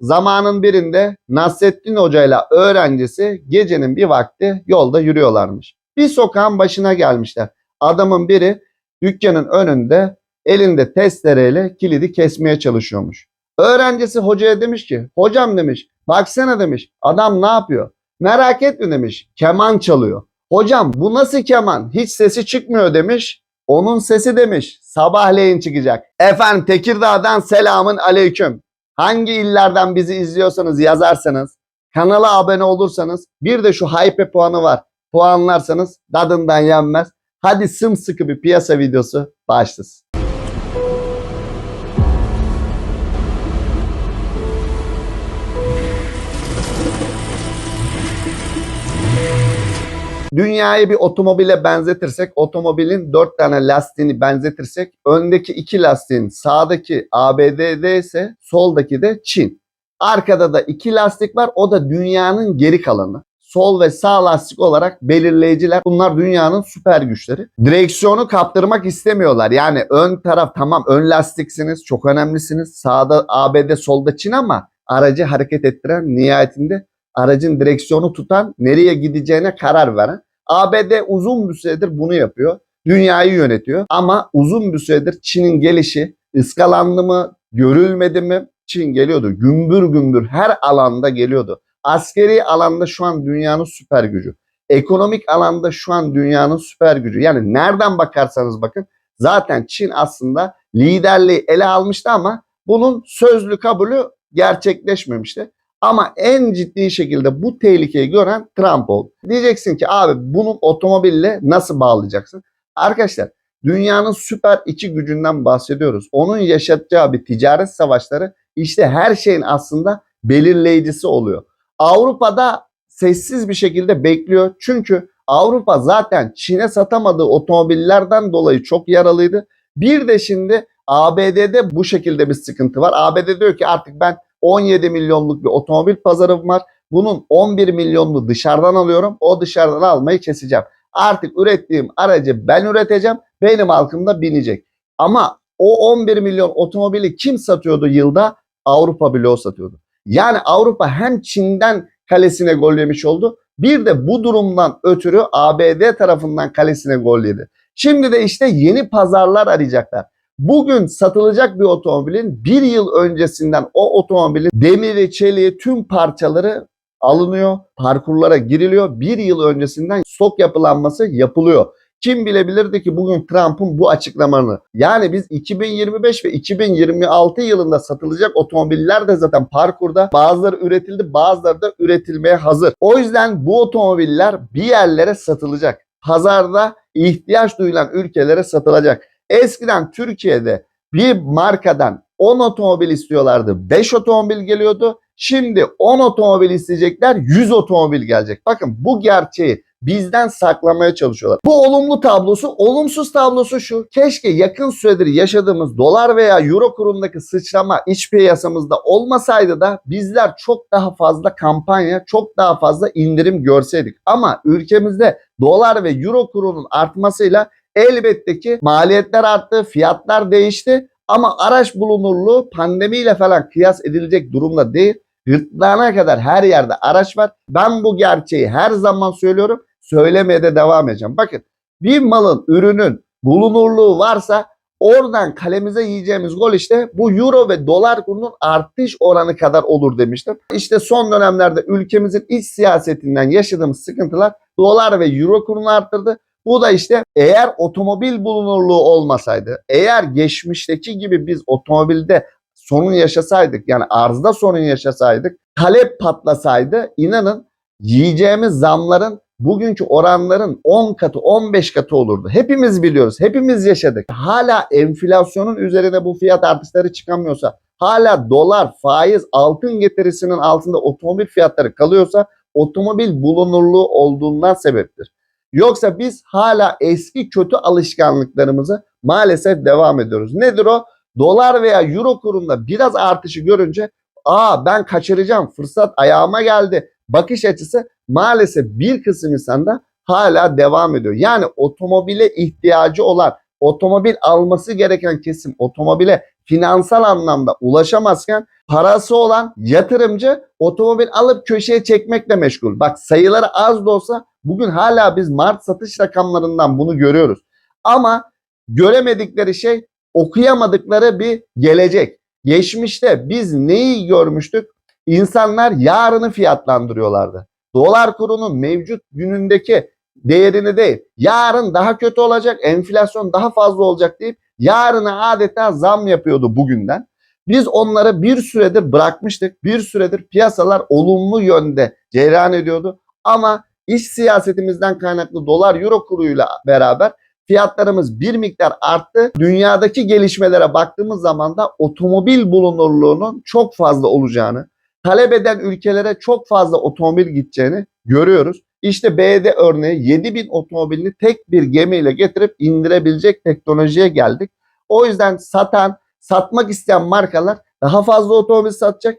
zamanın birinde Nasrettin Hoca ile öğrencisi gecenin bir vakti yolda yürüyorlarmış. Bir sokağın başına gelmişler. Adamın biri dükkanın önünde elinde testereyle kilidi kesmeye çalışıyormuş. Öğrencisi hocaya demiş ki hocam demiş baksana demiş adam ne yapıyor? Merak etme demiş keman çalıyor. Hocam bu nasıl keman? Hiç sesi çıkmıyor demiş. Onun sesi demiş sabahleyin çıkacak. Efendim Tekirdağ'dan selamın aleyküm. Hangi illerden bizi izliyorsanız yazarsanız, kanala abone olursanız, bir de şu hype puanı var. Puanlarsanız tadından yenmez. Hadi sımsıkı bir piyasa videosu başlasın. Dünyayı bir otomobile benzetirsek, otomobilin dört tane lastiğini benzetirsek, öndeki iki lastiğin sağdaki ABD'de ise soldaki de Çin. Arkada da iki lastik var, o da dünyanın geri kalanı. Sol ve sağ lastik olarak belirleyiciler. Bunlar dünyanın süper güçleri. Direksiyonu kaptırmak istemiyorlar. Yani ön taraf tamam ön lastiksiniz, çok önemlisiniz. Sağda ABD, solda Çin ama aracı hareket ettiren nihayetinde aracın direksiyonu tutan, nereye gideceğine karar veren. ABD uzun bir süredir bunu yapıyor. Dünyayı yönetiyor. Ama uzun bir süredir Çin'in gelişi ıskalandı mı, görülmedi mi? Çin geliyordu. Gümbür gümbür her alanda geliyordu. Askeri alanda şu an dünyanın süper gücü. Ekonomik alanda şu an dünyanın süper gücü. Yani nereden bakarsanız bakın zaten Çin aslında liderliği ele almıştı ama bunun sözlü kabulü gerçekleşmemişti. Ama en ciddi şekilde bu tehlikeyi gören Trump oldu. Diyeceksin ki abi bunu otomobille nasıl bağlayacaksın? Arkadaşlar dünyanın süper iki gücünden bahsediyoruz. Onun yaşatacağı bir ticaret savaşları işte her şeyin aslında belirleyicisi oluyor. Avrupa'da sessiz bir şekilde bekliyor. Çünkü Avrupa zaten Çin'e satamadığı otomobillerden dolayı çok yaralıydı. Bir de şimdi ABD'de bu şekilde bir sıkıntı var. ABD diyor ki artık ben 17 milyonluk bir otomobil pazarım var. Bunun 11 milyonunu dışarıdan alıyorum. O dışarıdan almayı keseceğim. Artık ürettiğim aracı ben üreteceğim. Benim halkım da binecek. Ama o 11 milyon otomobili kim satıyordu yılda? Avrupa bloğu satıyordu. Yani Avrupa hem Çin'den kalesine gol yemiş oldu. Bir de bu durumdan ötürü ABD tarafından kalesine gol yedi. Şimdi de işte yeni pazarlar arayacaklar. Bugün satılacak bir otomobilin bir yıl öncesinden o otomobilin demiri, çeliği, tüm parçaları alınıyor, parkurlara giriliyor. Bir yıl öncesinden stok yapılanması yapılıyor. Kim bilebilirdi ki bugün Trump'ın bu açıklamaını? Yani biz 2025 ve 2026 yılında satılacak otomobiller de zaten parkurda bazıları üretildi bazıları da üretilmeye hazır. O yüzden bu otomobiller bir yerlere satılacak. Pazarda ihtiyaç duyulan ülkelere satılacak. Eskiden Türkiye'de bir markadan 10 otomobil istiyorlardı. 5 otomobil geliyordu. Şimdi 10 otomobil isteyecekler 100 otomobil gelecek. Bakın bu gerçeği bizden saklamaya çalışıyorlar. Bu olumlu tablosu, olumsuz tablosu şu. Keşke yakın süredir yaşadığımız dolar veya euro kurundaki sıçrama iç piyasamızda olmasaydı da bizler çok daha fazla kampanya, çok daha fazla indirim görseydik. Ama ülkemizde dolar ve euro kurunun artmasıyla elbette ki maliyetler arttı, fiyatlar değişti. Ama araç bulunurluğu pandemiyle falan kıyas edilecek durumda değil. Gırtlağına kadar her yerde araç var. Ben bu gerçeği her zaman söylüyorum. Söylemeye de devam edeceğim. Bakın bir malın, ürünün bulunurluğu varsa oradan kalemize yiyeceğimiz gol işte bu euro ve dolar kurunun artış oranı kadar olur demiştim. İşte son dönemlerde ülkemizin iç siyasetinden yaşadığımız sıkıntılar dolar ve euro kurunu arttırdı. Bu da işte eğer otomobil bulunurluğu olmasaydı, eğer geçmişteki gibi biz otomobilde sorun yaşasaydık yani arzda sorun yaşasaydık, talep patlasaydı inanın yiyeceğimiz zamların bugünkü oranların 10 katı 15 katı olurdu. Hepimiz biliyoruz. Hepimiz yaşadık. Hala enflasyonun üzerine bu fiyat artışları çıkamıyorsa, hala dolar, faiz, altın getirisinin altında otomobil fiyatları kalıyorsa otomobil bulunurluğu olduğundan sebeptir. Yoksa biz hala eski kötü alışkanlıklarımızı maalesef devam ediyoruz. Nedir o? Dolar veya euro kurunda biraz artışı görünce aa ben kaçıracağım fırsat ayağıma geldi bakış açısı maalesef bir kısım insanda hala devam ediyor. Yani otomobile ihtiyacı olan, otomobil alması gereken kesim otomobile finansal anlamda ulaşamazken parası olan yatırımcı otomobil alıp köşeye çekmekle meşgul. Bak sayıları az da olsa bugün hala biz Mart satış rakamlarından bunu görüyoruz. Ama göremedikleri şey okuyamadıkları bir gelecek. Geçmişte biz neyi görmüştük? İnsanlar yarını fiyatlandırıyorlardı. Dolar kurunun mevcut günündeki değerini değil, yarın daha kötü olacak, enflasyon daha fazla olacak deyip yarına adeta zam yapıyordu bugünden. Biz onları bir süredir bırakmıştık. Bir süredir piyasalar olumlu yönde cereyan ediyordu. Ama iş siyasetimizden kaynaklı dolar euro kuruyla beraber fiyatlarımız bir miktar arttı. Dünyadaki gelişmelere baktığımız zaman da otomobil bulunurluğunun çok fazla olacağını, talep eden ülkelere çok fazla otomobil gideceğini görüyoruz. İşte BD örneği 7000 otomobilini tek bir gemiyle getirip indirebilecek teknolojiye geldik. O yüzden satan, satmak isteyen markalar daha fazla otomobil satacak.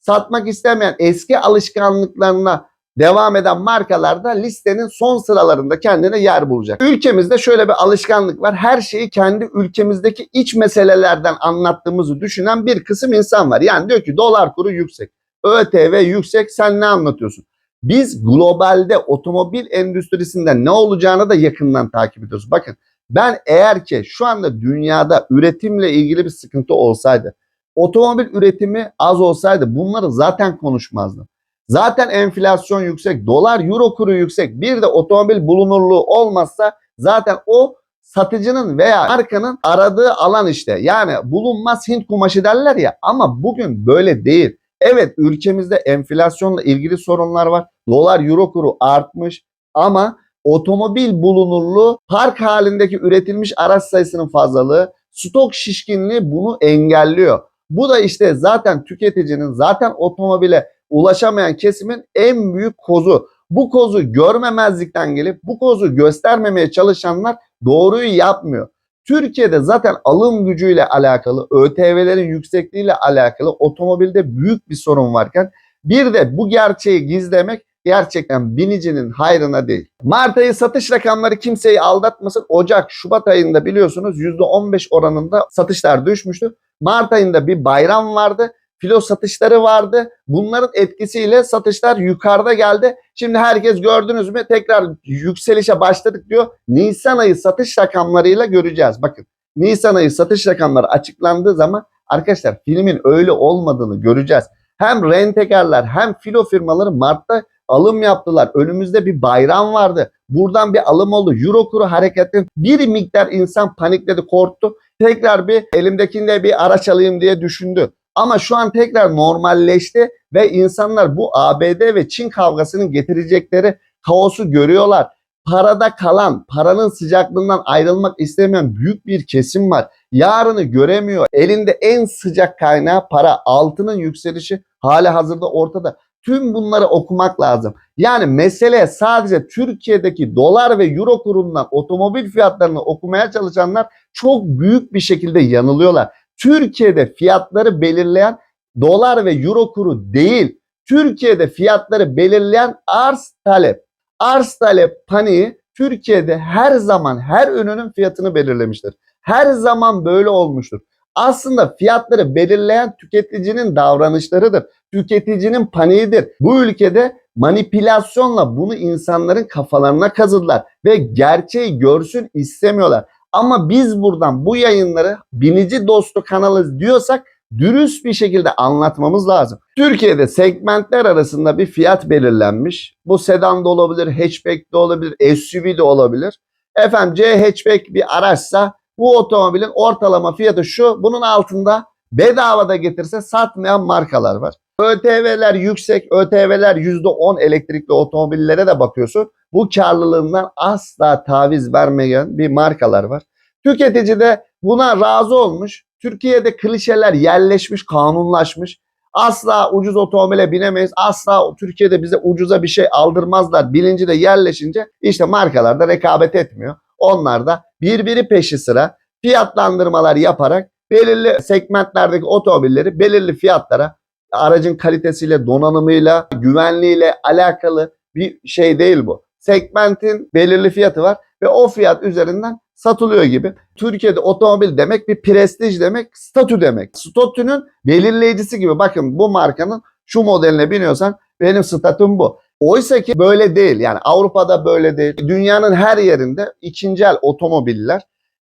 Satmak istemeyen eski alışkanlıklarına devam eden markalar da listenin son sıralarında kendine yer bulacak. Ülkemizde şöyle bir alışkanlık var. Her şeyi kendi ülkemizdeki iç meselelerden anlattığımızı düşünen bir kısım insan var. Yani diyor ki dolar kuru yüksek, ÖTV yüksek sen ne anlatıyorsun? Biz globalde otomobil endüstrisinden ne olacağını da yakından takip ediyoruz. Bakın ben eğer ki şu anda dünyada üretimle ilgili bir sıkıntı olsaydı, otomobil üretimi az olsaydı bunları zaten konuşmazdım. Zaten enflasyon yüksek, dolar euro kuru yüksek, bir de otomobil bulunurluğu olmazsa zaten o satıcının veya markanın aradığı alan işte. Yani bulunmaz Hint kumaşı derler ya ama bugün böyle değil. Evet ülkemizde enflasyonla ilgili sorunlar var. Dolar euro kuru artmış ama otomobil bulunurluğu park halindeki üretilmiş araç sayısının fazlalığı, stok şişkinliği bunu engelliyor. Bu da işte zaten tüketicinin zaten otomobile ulaşamayan kesimin en büyük kozu. Bu kozu görmemezlikten gelip bu kozu göstermemeye çalışanlar doğruyu yapmıyor. Türkiye'de zaten alım gücüyle alakalı, ÖTV'lerin yüksekliğiyle alakalı otomobilde büyük bir sorun varken bir de bu gerçeği gizlemek gerçekten binicinin hayrına değil. Mart ayı satış rakamları kimseyi aldatmasın. Ocak, Şubat ayında biliyorsunuz %15 oranında satışlar düşmüştü. Mart ayında bir bayram vardı. Filo satışları vardı. Bunların etkisiyle satışlar yukarıda geldi. Şimdi herkes gördünüz mü tekrar yükselişe başladık diyor. Nisan ayı satış rakamlarıyla göreceğiz. Bakın Nisan ayı satış rakamları açıklandığı zaman arkadaşlar filmin öyle olmadığını göreceğiz. Hem rentekarlar hem filo firmaları Mart'ta alım yaptılar. Önümüzde bir bayram vardı. Buradan bir alım oldu. Euro kuru hareketli. Bir miktar insan panikledi, korktu. Tekrar bir elimdekinde bir araç alayım diye düşündü. Ama şu an tekrar normalleşti ve insanlar bu ABD ve Çin kavgasının getirecekleri kaosu görüyorlar. Parada kalan, paranın sıcaklığından ayrılmak istemeyen büyük bir kesim var. Yarını göremiyor. Elinde en sıcak kaynağı para. Altının yükselişi hala hazırda ortada. Tüm bunları okumak lazım. Yani mesele sadece Türkiye'deki dolar ve euro kurundan otomobil fiyatlarını okumaya çalışanlar çok büyük bir şekilde yanılıyorlar. Türkiye'de fiyatları belirleyen dolar ve euro kuru değil. Türkiye'de fiyatları belirleyen arz talep. Arz talep paniği Türkiye'de her zaman her ürünün fiyatını belirlemiştir. Her zaman böyle olmuştur. Aslında fiyatları belirleyen tüketicinin davranışlarıdır. Tüketicinin paniğidir. Bu ülkede manipülasyonla bunu insanların kafalarına kazıdılar ve gerçeği görsün istemiyorlar. Ama biz buradan bu yayınları binici dostu kanalız diyorsak dürüst bir şekilde anlatmamız lazım. Türkiye'de segmentler arasında bir fiyat belirlenmiş. Bu sedan da olabilir, hatchback de olabilir, SUV de olabilir. Efendim C hatchback bir araçsa bu otomobilin ortalama fiyatı şu. Bunun altında bedavada getirse satmayan markalar var. ÖTV'ler yüksek, ÖTV'ler %10 elektrikli otomobillere de bakıyorsun. Bu karlılığından asla taviz vermeyen bir markalar var. Tüketici de buna razı olmuş. Türkiye'de klişeler yerleşmiş, kanunlaşmış. Asla ucuz otomobile binemeyiz. Asla Türkiye'de bize ucuza bir şey aldırmazlar. Bilinci de yerleşince işte markalar da rekabet etmiyor. Onlar da birbiri peşi sıra fiyatlandırmalar yaparak belirli segmentlerdeki otomobilleri belirli fiyatlara aracın kalitesiyle, donanımıyla, güvenliğiyle alakalı bir şey değil bu. Segmentin belirli fiyatı var ve o fiyat üzerinden satılıyor gibi. Türkiye'de otomobil demek bir prestij demek, statü demek. Statünün belirleyicisi gibi. Bakın bu markanın şu modeline biniyorsan benim statüm bu. Oysa ki böyle değil. Yani Avrupa'da böyle değil. Dünyanın her yerinde ikinci el otomobiller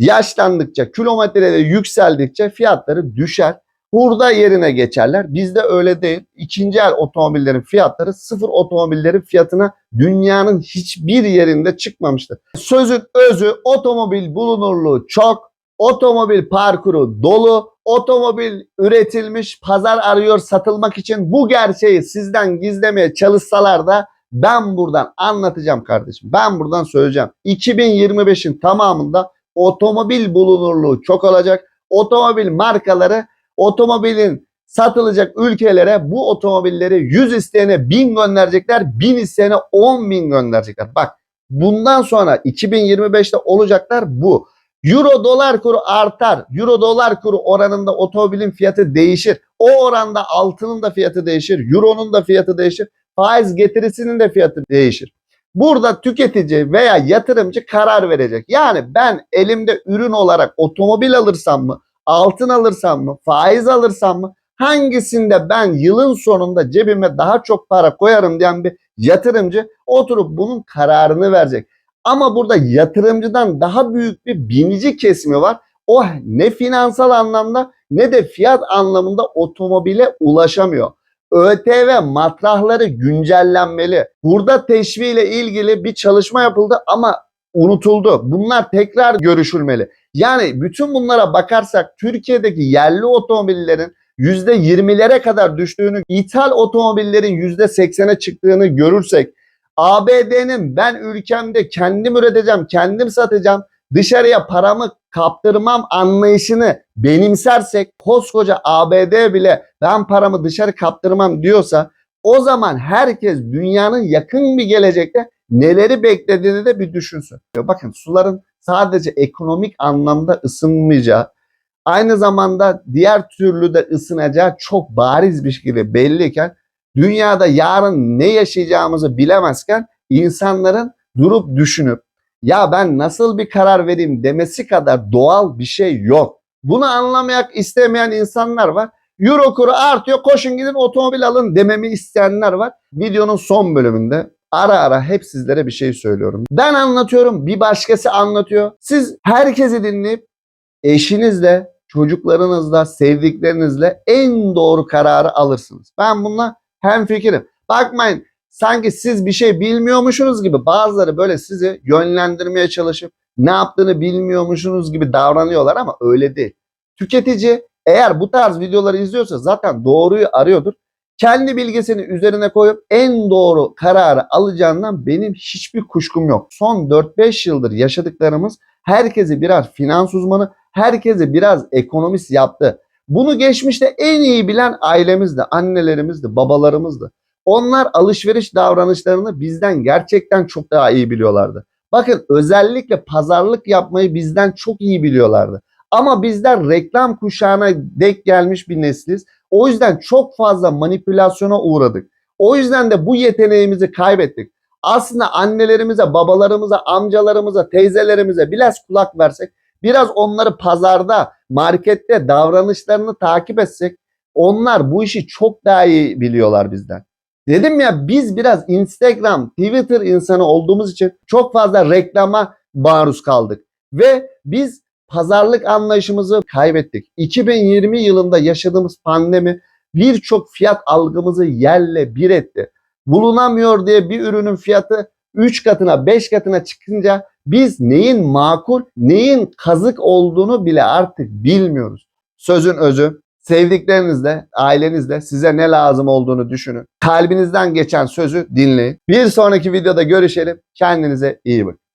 yaşlandıkça, kilometreleri yükseldikçe fiyatları düşer. Hurda yerine geçerler. Bizde öyle değil. İkinci el otomobillerin fiyatları sıfır otomobillerin fiyatına dünyanın hiçbir yerinde çıkmamıştır. Sözün özü otomobil bulunurluğu çok, otomobil parkuru dolu, otomobil üretilmiş, pazar arıyor satılmak için bu gerçeği sizden gizlemeye çalışsalar da ben buradan anlatacağım kardeşim. Ben buradan söyleyeceğim. 2025'in tamamında otomobil bulunurluğu çok olacak. Otomobil markaları otomobilin satılacak ülkelere bu otomobilleri 100 isteyene 1000 gönderecekler, 1000 isteyene 10 bin gönderecekler. Bak bundan sonra 2025'te olacaklar bu. Euro dolar kuru artar. Euro dolar kuru oranında otomobilin fiyatı değişir. O oranda altının da fiyatı değişir. Euro'nun da fiyatı değişir. Faiz getirisinin de fiyatı değişir. Burada tüketici veya yatırımcı karar verecek. Yani ben elimde ürün olarak otomobil alırsam mı, altın alırsam mı, faiz alırsam mı, hangisinde ben yılın sonunda cebime daha çok para koyarım diyen bir yatırımcı oturup bunun kararını verecek. Ama burada yatırımcıdan daha büyük bir binici kesimi var. O ne finansal anlamda ne de fiyat anlamında otomobile ulaşamıyor. ÖTV matrahları güncellenmeli. Burada teşviğiyle ilgili bir çalışma yapıldı ama unutuldu. Bunlar tekrar görüşülmeli. Yani bütün bunlara bakarsak Türkiye'deki yerli otomobillerin %20'lere kadar düştüğünü, ithal otomobillerin %80'e çıktığını görürsek, ABD'nin ben ülkemde kendim üreteceğim, kendim satacağım, dışarıya paramı kaptırmam anlayışını benimsersek, koskoca ABD bile ben paramı dışarı kaptırmam diyorsa, o zaman herkes dünyanın yakın bir gelecekte neleri beklediğini de bir düşünsün. Bakın suların sadece ekonomik anlamda ısınmayacağı, aynı zamanda diğer türlü de ısınacağı çok bariz bir şekilde belliyken dünyada yarın ne yaşayacağımızı bilemezken insanların durup düşünüp ya ben nasıl bir karar vereyim demesi kadar doğal bir şey yok. Bunu anlamayak istemeyen insanlar var. Euro kuru artıyor koşun gidin otomobil alın dememi isteyenler var. Videonun son bölümünde ara ara hep sizlere bir şey söylüyorum. Ben anlatıyorum bir başkası anlatıyor. Siz herkesi dinleyip eşinizle, çocuklarınızla, sevdiklerinizle en doğru kararı alırsınız. Ben bununla hemfikirim. Bakmayın sanki siz bir şey bilmiyormuşsunuz gibi bazıları böyle sizi yönlendirmeye çalışıp ne yaptığını bilmiyormuşsunuz gibi davranıyorlar ama öyle değil. Tüketici eğer bu tarz videoları izliyorsa zaten doğruyu arıyordur. Kendi bilgisini üzerine koyup en doğru kararı alacağından benim hiçbir kuşkum yok. Son 4-5 yıldır yaşadıklarımız herkesi birer finans uzmanı, herkesi biraz ekonomist yaptı. Bunu geçmişte en iyi bilen ailemizdi, annelerimizdi, babalarımızdı. Onlar alışveriş davranışlarını bizden gerçekten çok daha iyi biliyorlardı. Bakın özellikle pazarlık yapmayı bizden çok iyi biliyorlardı. Ama bizler reklam kuşağına denk gelmiş bir nesliz. O yüzden çok fazla manipülasyona uğradık. O yüzden de bu yeteneğimizi kaybettik. Aslında annelerimize, babalarımıza, amcalarımıza, teyzelerimize biraz kulak versek, biraz onları pazarda, markette davranışlarını takip etsek, onlar bu işi çok daha iyi biliyorlar bizden. Dedim ya biz biraz Instagram, Twitter insanı olduğumuz için çok fazla reklama maruz kaldık. Ve biz pazarlık anlayışımızı kaybettik. 2020 yılında yaşadığımız pandemi birçok fiyat algımızı yerle bir etti. Bulunamıyor diye bir ürünün fiyatı 3 katına 5 katına çıkınca biz neyin makul neyin kazık olduğunu bile artık bilmiyoruz. Sözün özü sevdiklerinizle, ailenizle size ne lazım olduğunu düşünün. Kalbinizden geçen sözü dinleyin. Bir sonraki videoda görüşelim. Kendinize iyi bakın.